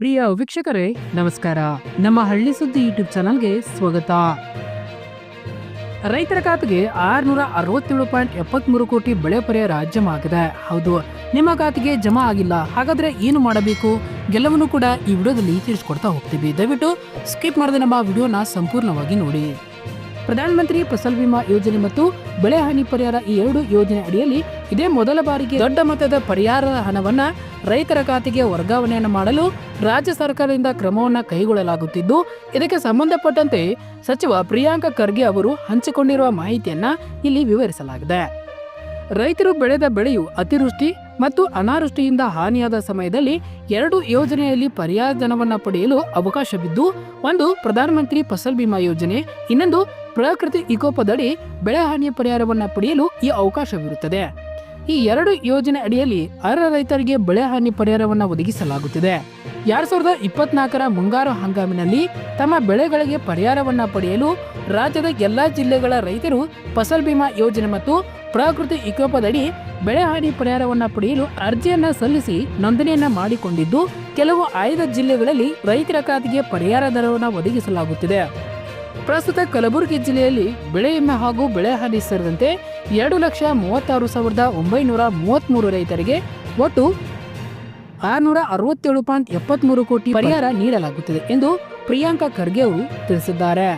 ಪ್ರಿಯ ವೀಕ್ಷಕರೇ, ನಮಸ್ಕಾರ. ನಮ್ಮ ಹಳ್ಳಿ ಸುದ್ದಿ ಯೂಟ್ಯೂಬ್ ಚಾನಲ್ಗೆ ಸ್ವಾಗತ. ರೈತರ ಖಾತೆಗೆ ಆರ್ನೂರ ಅರವತ್ತೇಳು ಪಾಯಿಂಟ್ ಎಪ್ಪತ್ಮೂರು ಕೋಟಿ ಬೆಳೆ ಪರಿಹಾರ ಆಗಿದೆ ಹೌದು, ನಿಮ್ಮ ಖಾತೆಗೆ ಜಮಾ ಆಗಿಲ್ಲ, ಹಾಗಾದ್ರೆ ಏನು ಮಾಡಬೇಕು? ಗೆಲ್ಲವನ್ನು ಕೂಡ ಈ ವಿಡಿಯೋದಲ್ಲಿ ತಿಳಿಸ್ಕೊಡ್ತಾ ಹೋಗ್ತೀವಿ. ದಯವಿಟ್ಟು ಸ್ಕಿಪ್ ಮಾಡದೆ ನಮ್ಮ ವಿಡಿಯೋನ ಸಂಪೂರ್ಣವಾಗಿ ನೋಡಿ. ಪ್ರಧಾನಮಂತ್ರಿ ಫಸಲ್ ವಿಮಾ ಯೋಜನೆ ಮತ್ತು ಬೆಳೆ ಹಾನಿ ಪರಿಹಾರ ಈ ಎರಡು ಯೋಜನೆ ಅಡಿಯಲ್ಲಿ ಇದೇ ಮೊದಲ ಬಾರಿಗೆ ದೊಡ್ಡ ಮೊತ್ತದ ಪರಿಹಾರದ ಹಣವನ್ನ ರೈತರ ಖಾತೆಗೆ ವರ್ಗಾವಣೆಯನ್ನು ಮಾಡಲು ರಾಜ್ಯ ಸರ್ಕಾರದಿಂದ ಕ್ರಮವನ್ನು ಕೈಗೊಳ್ಳಲಾಗುತ್ತಿದ್ದು, ಇದಕ್ಕೆ ಸಂಬಂಧಪಟ್ಟಂತೆ ಸಚಿವ ಪ್ರಿಯಾಂಕ ಖರ್ಗೆ ಅವರು ಹಂಚಿಕೊಂಡಿರುವ ಮಾಹಿತಿಯನ್ನ ಇಲ್ಲಿ ವಿವರಿಸಲಾಗಿದೆ. ರೈತರು ಬೆಳೆದ ಬೆಳೆಯು ಅತಿವೃಷ್ಟಿ ಮತ್ತು ಅನಾವೃಷ್ಟಿಯಿಂದ ಹಾನಿಯಾದ ಸಮಯದಲ್ಲಿ ಎರಡು ಯೋಜನೆಯಲ್ಲಿ ಪರ್ಯಾಯ ಧನವನ್ನು ಪಡೆಯಲು ಅವಕಾಶವಿದ್ದು, ಒಂದು ಪ್ರಧಾನಮಂತ್ರಿ ಫಸಲ್ ಬಿಮಾ ಯೋಜನೆ, ಇನ್ನೊಂದು ಪ್ರಕೃತಿ ವಿಕೋಪದಡಿ ಬೆಳೆ ಹಾನಿಯ ಪರಿಹಾರವನ್ನು ಪಡೆಯಲು ಈ ಅವಕಾಶವಿರುತ್ತದೆ. ಈ ಎರಡು ಯೋಜನೆ ಅಡಿಯಲ್ಲಿ ಅರ್ಹ ರೈತರಿಗೆ ಬೆಳೆ ಹಾನಿ ಪರಿಹಾರವನ್ನು ಒದಗಿಸಲಾಗುತ್ತಿದೆ. ಎರಡ್ ಸಾವಿರದ ಇಪ್ಪತ್ನಾಲ್ಕರ ಮುಂಗಾರು ಹಂಗಾಮಿನಲ್ಲಿ ತಮ್ಮ ಬೆಳೆಗಳಿಗೆ ಪರಿಹಾರವನ್ನ ಪಡೆಯಲು ರಾಜ್ಯದ ಎಲ್ಲಾ ಜಿಲ್ಲೆಗಳ ರೈತರು ಫಸಲ್ ಬಿಮಾ ಯೋಜನೆ ಮತ್ತು ಪ್ರಕೃತಿ ವಿಕೋಪದಡಿ ಬೆಳೆ ಹಾನಿ ಪರಿಹಾರವನ್ನು ಪಡೆಯಲು ಅರ್ಜಿಯನ್ನ ಸಲ್ಲಿಸಿ ನೋಂದಣಿಯನ್ನ ಮಾಡಿಕೊಂಡಿದ್ದು, ಕೆಲವು ಆಯ್ದ ಜಿಲ್ಲೆಗಳಲ್ಲಿ ರೈತರ ಖಾತೆಗೆ ಪರಿಹಾರ ದರವನ್ನು ಒದಗಿಸಲಾಗುತ್ತಿದೆ. ಪ್ರಸ್ತುತ ಕಲಬುರಗಿ ಜಿಲ್ಲೆಯಲ್ಲಿ ಬೆಳೆ ವಿಮೆ ಹಾಗೂ ಬೆಳೆ ಹಾನಿ ಸೇರಿದಂತೆ ಎರಡು ಲಕ್ಷ ಮೂವತ್ತಾರು ಸಾವಿರದ ಒಂಬೈನೂರ ಮೂವತ್ತ್ಮೂರು ರೈತರಿಗೆ ಒಟ್ಟು ಆರುನೂರ ಅರವತ್ತೇಳು ಪಾಯಿಂಟ್ ಎಪ್ಪತ್ತ್ಮೂರು ಕೋಟಿ ಪರಿಹಾರ ನೀಡಲಾಗುತ್ತಿದೆ ಎಂದು ಪ್ರಿಯಾಂಕಾ ಖರ್ಗೆ ಅವರು ತಿಳಿಸಿದ್ದಾರೆ.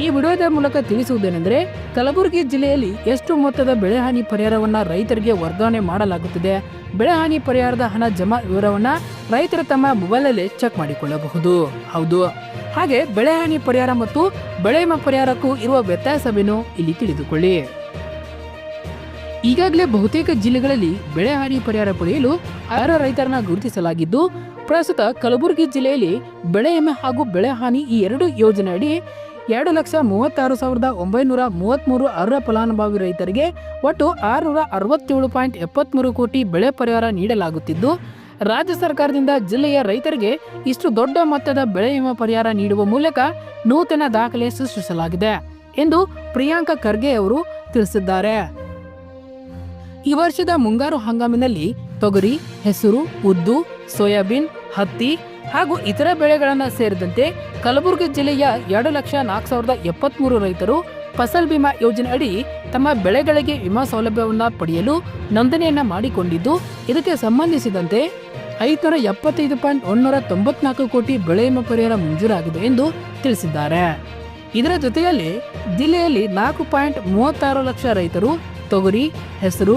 ಈ ವಿಡಿಯೋದ ಮೂಲಕ ತಿಳಿಸುವುದೇನೆಂದರೆ, ಕಲಬುರಗಿ ಜಿಲ್ಲೆಯಲ್ಲಿ ಎಷ್ಟು ಮೊತ್ತದ ಬೆಳೆಹಾನಿ ಪರಿಹಾರವನ್ನು ರೈತರಿಗೆ ವರ್ಗಾವಣೆ ಮಾಡಲಾಗುತ್ತಿದೆ ಬೆಳೆಹಾನಿ ಪರಿಹಾರದ ಹಣ ಜಮಾ ವಿವರವನ್ನು ರೈತರು ತಮ್ಮ ಮೊಬೈಲಲ್ಲಿ ಚೆಕ್ ಮಾಡಿಕೊಳ್ಳಬಹುದು. ಹೌದು. ಹಾಗೆ ಬೆಳೆಹಾನಿ ಪರಿಹಾರ ಮತ್ತು ಬೆಳೆ ಪರಿಹಾರಕ್ಕೂ ಇರುವ ವ್ಯತ್ಯಾಸವೇನು ಇಲ್ಲಿ ತಿಳಿದುಕೊಳ್ಳಿ. ಈಗಾಗಲೇ ಬಹುತೇಕ ಜಿಲ್ಲೆಗಳಲ್ಲಿ ಬೆಳೆಹಾನಿ ಪರಿಹಾರ ಪಡೆಯಲು ಅರ್ಹ ರೈತರನ್ನ ಗುರುತಿಸಲಾಗಿದ್ದು, ಪ್ರಸ್ತುತ ಕಲಬುರಗಿ ಜಿಲ್ಲೆಯಲ್ಲಿ ಬೆಳೆ ಹಾಗೂ ಬೆಳೆ ಹಾನಿ ಈ ಎರಡು ಯೋಜನೆ ಅಡಿ ಎರಡು ಲಕ್ಷ ಮೂವತ್ತಾರು ಸಾವಿರದ ಒಂಬೈನೂರ ಮೂವತ್ತ್ಮೂರು ಅರ್ಹ ಫಲಾನುಭವಿ ರೈತರಿಗೆ ಒಟ್ಟು ಆರುನೂರ ಅರವತ್ತೇಳು ಪಾಯಿಂಟ್ ಎಪ್ಪತ್ತ್ಮೂರು ಕೋಟಿ ಬೆಳೆ ಪರಿಹಾರ ನೀಡಲಾಗುತ್ತಿದ್ದು, ರಾಜ್ಯ ಸರ್ಕಾರದಿಂದ ಜಿಲ್ಲೆಯ ರೈತರಿಗೆ ಇಷ್ಟು ದೊಡ್ಡ ಮೊತ್ತದ ಬೆಳೆ ವಿಮಾ ಪರಿಹಾರ ನೀಡುವ ಮೂಲಕ ನೂತನ ದಾಖಲೆ ಸೃಷ್ಟಿಸಲಾಗಿದೆ ಎಂದು ಪ್ರಿಯಾಂಕಾ ಖರ್ಗೆ ಅವರು ತಿಳಿಸಿದ್ದಾರೆ. ಈ ವರ್ಷದ ಮುಂಗಾರು ಹಂಗಾಮಿನಲ್ಲಿ ತೊಗರಿ, ಹೆಸರು, ಉದ್ದು, ಸೋಯಾಬೀನ್, ಹತ್ತಿ ಹಾಗೂ ಇತರ ಬೆಳೆಗಳನ್ನು ಸೇರಿದಂತೆ ಕಲಬುರಗಿ ಜಿಲ್ಲೆಯ ಎರಡು ಲಕ್ಷ ನಾಲ್ಕು ಸಾವಿರದ ಎಪ್ಪತ್ತ್ಮೂರು ರೈತರು ಫಸಲ್ ಬಿಮಾ ಯೋಜನೆ ಅಡಿ ತಮ್ಮ ಬೆಳೆಗಳಿಗೆ ವಿಮಾ ಸೌಲಭ್ಯವನ್ನು ಪಡೆಯಲು ನೋಂದಣಿಯನ್ನು ಮಾಡಿಕೊಂಡಿದ್ದು, ಇದಕ್ಕೆ ಸಂಬಂಧಿಸಿದಂತೆ ಐದುನೂರ ಎಪ್ಪತ್ತೈದು ಪಾಯಿಂಟ್ ಒಂದೂರ ತೊಂಬತ್ನಾಲ್ಕು ಕೋಟಿ ಬೆಳೆ ವಿಮಾ ಪರಿಹಾರ ಮಂಜೂರಾಗಿದೆ ಎಂದು ತಿಳಿಸಿದ್ದಾರೆ. ಇದರ ಜೊತೆಯಲ್ಲಿ ಜಿಲ್ಲೆಯಲ್ಲಿ ನಾಲ್ಕು ಪಾಯಿಂಟ್ ಮೂವತ್ತಾರು ಲಕ್ಷ ರೈತರು ತೊಗರಿ, ಹೆಸರು,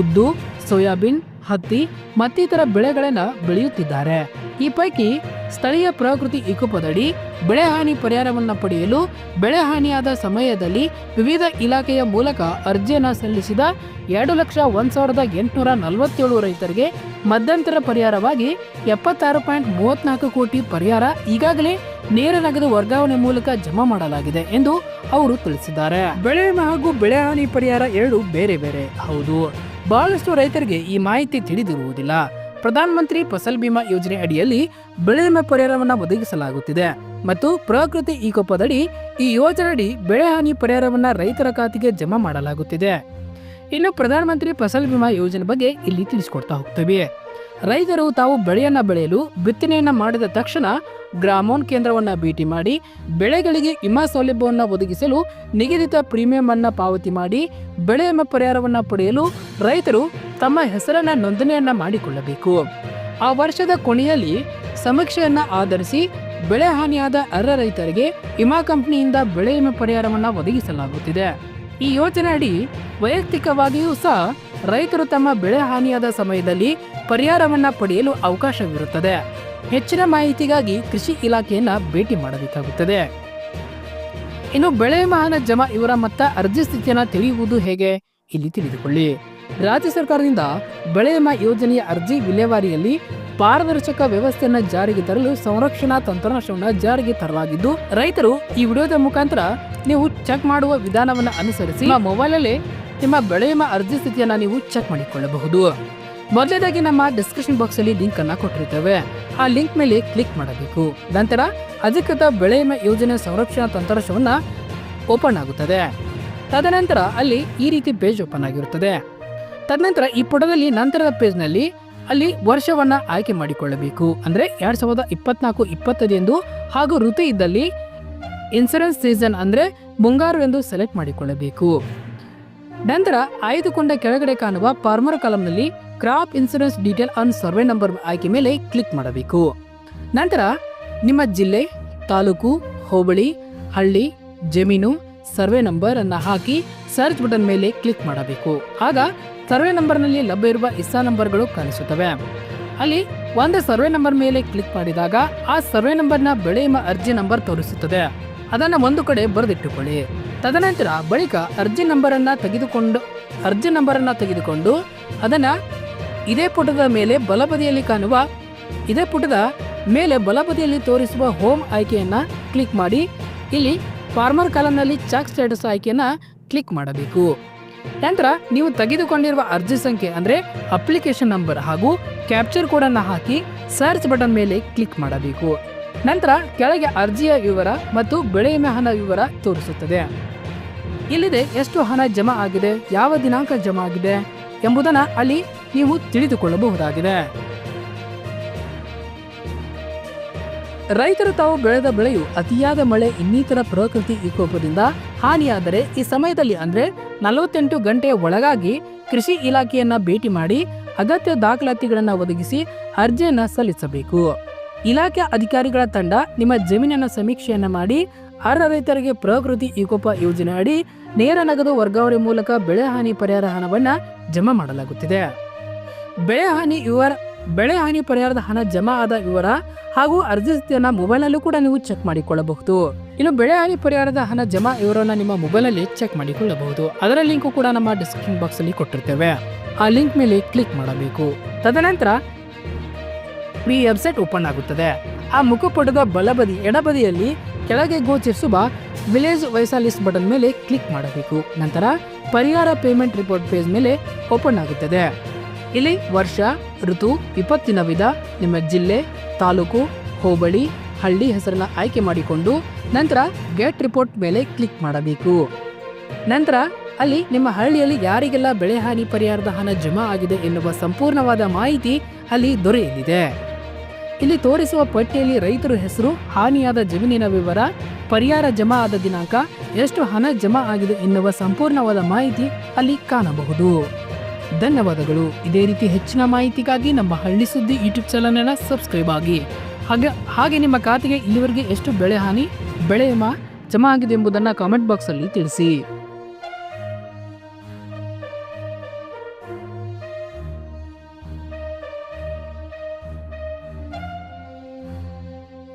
ಉದ್ದು, ಸೋಯಾಬೀನ್ ಹತ್ತಿ ಮತ್ತಿತರ ಬೆಳೆಗಳನ್ನು ಬೆಳೆಯುತ್ತಿದ್ದಾರೆ. ಈ ಪೈಕಿ ಸ್ಥಳೀಯ ಪ್ರಕೃತಿ ಇಕುಪದಡಿ ಬೆಳೆ ಹಾನಿ ಪರಿಹಾರವನ್ನು ಪಡೆಯಲು ಬೆಳೆ ಹಾನಿಯಾದ ಸಮಯದಲ್ಲಿ ವಿವಿಧ ಇಲಾಖೆಯ ಮೂಲಕ ಅರ್ಜಿಯನ್ನು ಸಲ್ಲಿಸಿದ ಎರಡು ಲಕ್ಷ ಒಂದು ಸಾವಿರದ ಎಂಟುನೂರ ನಲವತ್ತೇಳು ರೈತರಿಗೆ ಮಧ್ಯಂತರ ಪರಿಹಾರವಾಗಿ ಎಪ್ಪತ್ತಾರು ಪಾಯಿಂಟ್ ಮೂವತ್ನಾಲ್ಕು ಕೋಟಿ ಪರಿಹಾರ ಈಗಾಗಲೇ ನೇರ ನಗದು ವರ್ಗಾವಣೆ ಮೂಲಕ ಜಮಾ ಮಾಡಲಾಗಿದೆ ಎಂದು ಅವರು ತಿಳಿಸಿದ್ದಾರೆ. ಬೆಳೆ ಹಾಗೂ ಬೆಳೆ ಹಾನಿ ಪರಿಹಾರ ಎರಡು ಬೇರೆ ಬೇರೆ. ಹೌದು. ಬಹಳಷ್ಟು ರೈತರಿಗೆ ಈ ಮಾಹಿತಿ ತಿಳಿದಿರುವುದಿಲ್ಲ. ಪ್ರಧಾನಮಂತ್ರಿ ಫಸಲ್ ಬಿಮಾ ಯೋಜನೆ ಅಡಿಯಲ್ಲಿ ಬೆಳೆ ವಿಮೆ ಪರಿಹಾರವನ್ನು ಒದಗಿಸಲಾಗುತ್ತಿದೆ. ಮತ್ತು ಪ್ರಕೃತಿ ಈಕೋಪದಡಿ ಈ ಯೋಜನೆಯಡಿ ಬೆಳೆ ಹಾನಿ ಪರಿಹಾರವನ್ನು ರೈತರ ಖಾತೆಗೆ ಜಮಾ ಮಾಡಲಾಗುತ್ತಿದೆ. ಇನ್ನು ಪ್ರಧಾನಮಂತ್ರಿ ಫಸಲ್ ಬಿಮಾ ಯೋಜನೆ ಬಗ್ಗೆ ಇಲ್ಲಿ ತಿಳಿಸಿಕೊಡ್ತಾ ಹೋಗ್ತೇವೆ. ರೈತರು ತಾವು ಬೆಳೆಯನ್ನ ಬೆಳೆಯಲು ಬಿತ್ತನೆಯನ್ನ ಮಾಡಿದ ತಕ್ಷಣ ಗ್ರಾಮೋನ್ ಕೇಂದ್ರವನ್ನ ಭೇಟಿ ಮಾಡಿ, ಬೆಳೆಗಳಿಗೆ ವಿಮಾ ಸೌಲಭ್ಯವನ್ನು ಒದಗಿಸಲು ನಿಗದಿತ ಪ್ರೀಮಿಯಂ ಅನ್ನ ಪಾವತಿ ಮಾಡಿ, ಬೆಳೆ ವಿಮಾ ಪರಿಹಾರವನ್ನ ಪಡೆಯಲು ರೈತರು ತಮ್ಮ ಹೆಸರನ್ನ ನೋಂದಣಿಯನ್ನ ಮಾಡಿಕೊಳ್ಳಬೇಕು. ಆ ವರ್ಷದ ಕೊನೆಯಲ್ಲಿ ಸಮೀಕ್ಷೆಯನ್ನ ಆಧರಿಸಿ ಬೆಳೆ ಹಾನಿಯಾದ ಅರ್ಹ ರೈತರಿಗೆ ವಿಮಾ ಕಂಪನಿಯಿಂದ ಬೆಳೆ ವಿಮೆ ಪರಿಹಾರವನ್ನ ಒದಗಿಸಲಾಗುತ್ತಿದೆ. ಈ ಯೋಜನೆ ಅಡಿ ವೈಯಕ್ತಿಕವಾಗಿಯೂ ಸಹ ರೈತರು ತಮ್ಮ ಬೆಳೆ ಹಾನಿಯಾದ ಸಮಯದಲ್ಲಿ ಪರಿಹಾರವನ್ನ ಪಡೆಯಲು ಅವಕಾಶವಿರುತ್ತದೆ. ಹೆಚ್ಚಿನ ಮಾಹಿತಿಗಾಗಿ ಕೃಷಿ ಇಲಾಖೆಯನ್ನ ಭೇಟಿ ಮಾಡಬೇಕಾಗುತ್ತದೆ. ಇನ್ನು ಬೆಳೆ ವಿಮಾ ಜಮಾ ಇವರ ಮತ್ತ ಅರ್ಜಿ ಸ್ಥಿತಿಯನ್ನು ತಿಳಿಯುವುದು ಹೇಗೆ? ಇಲ್ಲಿ ತಿಳಿದುಕೊಳ್ಳಿ. ರಾಜ್ಯ ಸರ್ಕಾರದಿಂದ ಬೆಳೆ ವಿಮಾ ಯೋಜನೆಯ ಅರ್ಜಿ ವಿಲೇವಾರಿಯಲ್ಲಿ ಪಾರದರ್ಶಕ ವ್ಯವಸ್ಥೆಯನ್ನು ಜಾರಿಗೆ ತರಲು ಸಂರಕ್ಷಣಾ ತಂತ್ರಾಂಶವನ್ನು ಜಾರಿಗೆ ತರಲಾಗಿದ್ದು, ರೈತರು ಈ ವಿಡಿಯೋದ ಮುಖಾಂತರ ನೀವು ಚೆಕ್ ಮಾಡುವ ವಿಧಾನವನ್ನು ಅನುಸರಿಸಿ ನಿಮ್ಮ ಮೊಬೈಲಲ್ಲಿ ನಿಮ್ಮ ಬೆಳೆ ವಿಮಾ ಅರ್ಜಿ ಸ್ಥಿತಿಯನ್ನು ನೀವು ಚೆಕ್ ಮಾಡಿಕೊಳ್ಳಬಹುದು. ಮೊದಲನೇದಾಗಿ ನಮ್ಮ ಡಿಸ್ಕ್ರಿಪ್ಷನ್ ಬಾಕ್ಸ್ ಅಲ್ಲಿ ಲಿಂಕ್ ಅನ್ನ ಕೊಟ್ಟಿರ್ತೇವೆ. ಆ ಲಿಂಕ್ ಮೇಲೆ ಕ್ಲಿಕ್ ಮಾಡಬೇಕು. ನಂತರ ಅಧಿಕೃತ ಬೆಳೆ ವಿಮೆ ಯೋಜನೆ ಸಂರಕ್ಷಣಾ ತಂತ್ರಾಂಶವನ್ನ ಓಪನ್ ಆಗುತ್ತದೆ. ತದನಂತರ ಅಲ್ಲಿ ಈ ರೀತಿ ಪೇಜ್ ಓಪನ್ ಆಗಿರುತ್ತದೆ. ತದನಂತರ ಈ ಪುಟದಲ್ಲಿ ನಂತರದ ಪೇಜ್ನಲ್ಲಿ ಅಲ್ಲಿ ವರ್ಷವನ್ನ ಆಯ್ಕೆ ಮಾಡಿಕೊಳ್ಳಬೇಕು. ಅಂದ್ರೆ ಎರಡ್ ಸಾವಿರದ ಇಪ್ಪತ್ನಾಲ್ಕು ಇಪ್ಪತ್ತೈದು ಹಾಗೂ ಋತು ಇದ್ದಲ್ಲಿ ಇನ್ಸೂರೆನ್ಸ್ ಸೀಸನ್ ಅಂದ್ರೆ ಮುಂಗಾರು ಎಂದು ಸೆಲೆಕ್ಟ್ ಮಾಡಿಕೊಳ್ಳಬೇಕು. ನಂತರ ಆಯ್ದುಕೊಂಡ ಕೆಳಗಡೆ ಕಾಣುವ farmer ಕಾಲಂನಲ್ಲಿ crop insurance detail on survey number ಆಯ್ಕೆ ಮೇಲೆ ಕ್ಲಿಕ್ ಮಾಡಬೇಕು. ನಂತರ ನಿಮ್ಮ ಜಿಲ್ಲೆ, ತಾಲೂಕು, ಹೋಬಳಿ, ಹಳ್ಳಿ, ಜಮೀನು, ಸರ್ವೆ ನಂಬರ್ ಅನ್ನು ಹಾಕಿ ಸರ್ಚ್ ಬಟನ್ ಮೇಲೆ ಕ್ಲಿಕ್ ಮಾಡಬೇಕು. ಆಗ ಸರ್ವೆ ನಂಬರ್ನಲ್ಲಿ ಲಭ್ಯ ಇರುವ ಇಸ್ಸಾ ನಂಬರ್ಗಳು ಕಾಣಿಸುತ್ತವೆ. ಅಲ್ಲಿ ಒಂದು ಸರ್ವೆ ನಂಬರ್ ಮೇಲೆ ಕ್ಲಿಕ್ ಮಾಡಿದಾಗ ಆ ಸರ್ವೆ ನಂಬರ್ನ ಬೆಳೆ ಅರ್ಜಿ ನಂಬರ್ ತೋರಿಸುತ್ತದೆ. ಅದನ್ನು ಒಂದು ಕಡೆ ಬರೆದಿಟ್ಟುಕೊಳ್ಳಿ. ತದನಂತರ ಬಳಿಕ ಅರ್ಜಿ ನಂಬರನ್ನು ತೆಗೆದುಕೊಂಡು, ಅರ್ಜಿ ನಂಬರನ್ನು ತೆಗೆದುಕೊಂಡು ಅದನ್ನ ಇದೇ ಪುಟದ ಮೇಲೆ ಬಲಬದಿಯಲ್ಲಿ ಕಾಣುವ, ಇದೇ ಪುಟದ ಮೇಲೆ ಬಲಬದಿಯಲ್ಲಿ ತೋರಿಸುವ ಹೋಮ್ ಆಯ್ಕೆಯನ್ನು ಕ್ಲಿಕ್ ಮಾಡಿ, ಇಲ್ಲಿ ಫಾರ್ಮರ್ ಕಾಲಂನಲ್ಲಿ ಚಾಕ್ ಸ್ಟೇಟಸ್ ಆಯ್ಕೆಯನ್ನು ಕ್ಲಿಕ್ ಮಾಡಬೇಕು. ನಂತರ ನೀವು ತೆಗೆದುಕೊಂಡಿರುವ ಅರ್ಜಿ ಸಂಖ್ಯೆ ಅಂದರೆ ಅಪ್ಲಿಕೇಶನ್ ನಂಬರ್ ಹಾಗೂ ಕ್ಯಾಪ್ಚರ್ ಕೋಡನ್ನು ಹಾಕಿ ಸರ್ಚ್ ಬಟನ್ ಮೇಲೆ ಕ್ಲಿಕ್ ಮಾಡಬೇಕು. ನಂತರ ಕೆಳಗೆ ಅರ್ಜಿಯ ವಿವರ ಮತ್ತು ಬೆಳೆ ವಿಮೆ ಹಣ ವಿವರ ತೋರಿಸುತ್ತದೆ. ಇಲ್ಲಿದೆ ಎಷ್ಟು ಹಣ ಜಮಾ ಆಗಿದೆ, ಯಾವ ದಿನಾಂಕ ಜಮಾ ಆಗಿದೆ ಎಂಬುದನ್ನು ಅಲ್ಲಿ ನೀವು ತಿಳಿದುಕೊಳ್ಳಬಹುದಾಗಿದೆ. ರೈತರು ತಾವು ಬೆಳೆದ ಬೆಳೆಯು ಅತಿಯಾದ ಮಳೆ, ಇನ್ನಿತರ ಪ್ರಕೃತಿ ವಿಕೋಪದಿಂದ ಹಾನಿಯಾದರೆ ಈ ಸಮಯದಲ್ಲಿ ಅಂದ್ರೆ ನಲವತ್ತೆಂಟು ಗಂಟೆಯ ಒಳಗಾಗಿ ಕೃಷಿ ಇಲಾಖೆಯನ್ನ ಭೇಟಿ ಮಾಡಿ ಅಗತ್ಯ ದಾಖಲಾತಿಗಳನ್ನು ಒದಗಿಸಿ ಅರ್ಜಿಯನ್ನು ಸಲ್ಲಿಸಬೇಕು. ಇಲಾಖೆ ಅಧಿಕಾರಿಗಳ ತಂಡ ನಿಮ್ಮ ಜಮೀನಿನ ಸಮೀಕ್ಷೆಯನ್ನ ಮಾಡಿ ಅರ್ಹ ರೈತರಿಗೆ ಪ್ರಕೃತಿ ವಿಕೋಪ ಯೋಜನೆ ಅಡಿ ನೇರ ನಗದು ವರ್ಗಾವಣೆ ಮೂಲಕ ಬೆಳೆ ಹಾನಿ ಪರಿಹಾರ ಹಣವನ್ನ ಜಮಾ ಮಾಡಲಾಗುತ್ತಿದೆ. ಬೆಳೆ ಹಾನಿ ವಿವರ ಬೆಳೆ ಹಾನಿ ಪರಿಹಾರದ ಹಣ ಜಮಾ ಆದ ವಿವರ ಹಾಗೂ ಅರ್ಜಿ ಸ್ಥಿತಿಯನ್ನ ಮೊಬೈಲ್ನಲ್ಲೂ ಕೂಡ ನೀವು ಚೆಕ್ ಮಾಡಿಕೊಳ್ಳಬಹುದು. ಇನ್ನು ಬೆಳೆ ಹಾನಿ ಪರಿಹಾರದ ಹಣ ಜಮಾ ವಿವರವನ್ನ ನಿಮ್ಮ ಮೊಬೈಲ್ನಲ್ಲಿ ಚೆಕ್ ಮಾಡಿಕೊಳ್ಳಬಹುದು. ಅದರ ಲಿಂಕು ಕೂಡ ನಮ್ಮ ಡಿಸ್ಕ್ರಿಪ್ಷನ್ ಬಾಕ್ಸ್ ಅಲ್ಲಿ ಕೊಟ್ಟಿರ್ತೇವೆ. ಆ ಲಿಂಕ್ ಮೇಲೆ ಕ್ಲಿಕ್ ಮಾಡಬೇಕು. ತದನಂತರ ಈ ವೆಬ್ಸೈಟ್ ಓಪನ್ ಆಗುತ್ತದೆ. ಆ ಮುಖಪುಟದ ಬಲಬದಿ, ಎಡಬದಿಯಲ್ಲಿ ಕೆಳಗೆ ಗೋಚರಿಸುವ ವಿಲೇಜ್ ವೈಸಾಲಿಸ್ ಬಟನ್ ಮೇಲೆ ಕ್ಲಿಕ್ ಮಾಡಬೇಕು. ನಂತರ ಪರಿಹಾರ ಪೇಮೆಂಟ್ ರಿಪೋರ್ಟ್ ಪೇಜ್ ಮೇಲೆ ಓಪನ್ ಆಗುತ್ತದೆ. ಇಲ್ಲಿ ವರ್ಷ, ಋತು, ವಿಪತ್ತಿನ ವಿಧ, ನಿಮ್ಮ ಜಿಲ್ಲೆ, ತಾಲೂಕು, ಹೋಬಳಿ, ಹಳ್ಳಿ ಹೆಸರನ್ನ ಆಯ್ಕೆ ಮಾಡಿಕೊಂಡು ನಂತರ ಗೆಟ್ ರಿಪೋರ್ಟ್ ಮೇಲೆ ಕ್ಲಿಕ್ ಮಾಡಬೇಕು. ನಂತರ ಅಲ್ಲಿ ನಿಮ್ಮ ಹಳ್ಳಿಯಲ್ಲಿ ಯಾರಿಗೆಲ್ಲ ಬೆಳೆ ಹಾನಿ ಪರಿಹಾರದ ಹಣ ಜಮಾ ಆಗಿದೆ ಎನ್ನುವ ಸಂಪೂರ್ಣವಾದ ಮಾಹಿತಿ ಅಲ್ಲಿ ದೊರೆಯಲಿದೆ. ಇಲ್ಲಿ ತೋರಿಸುವ ಪಟ್ಟಿಯಲ್ಲಿ ರೈತರ ಹೆಸರು, ಹಾನಿಯಾದ ಜಮೀನಿನ ವಿವರ, ಪರಿಹಾರ ಜಮಾ ಆದ ದಿನಾಂಕ, ಎಷ್ಟು ಹಣ ಜಮಾ ಆಗಿದೆ ಎನ್ನುವ ಸಂಪೂರ್ಣವಾದ ಮಾಹಿತಿ ಅಲ್ಲಿ ಕಾಣಬಹುದು. ಧನ್ಯವಾದಗಳು. ಇದೇ ರೀತಿ ಹೆಚ್ಚಿನ ಮಾಹಿತಿಗಾಗಿ ನಮ್ಮ ಹಳ್ಳಿ ಸುದ್ದಿ ಯೂಟ್ಯೂಬ್ ಚಾನಲ್ನ ಸಬ್ಸ್ಕ್ರೈಬ್ ಆಗಿ. ಹಾಗೆ ಹಾಗೆ ನಿಮ್ಮ ಖಾತೆಗೆ ಇಲ್ಲಿವರೆಗೆ ಎಷ್ಟು ಬೆಳೆ ಹಾನಿ, ಬೆಳೆ ಜಮಾ ಆಗಿದೆ ಎಂಬುದನ್ನು ಕಾಮೆಂಟ್ ಬಾಕ್ಸಲ್ಲಿ ತಿಳಿಸಿ.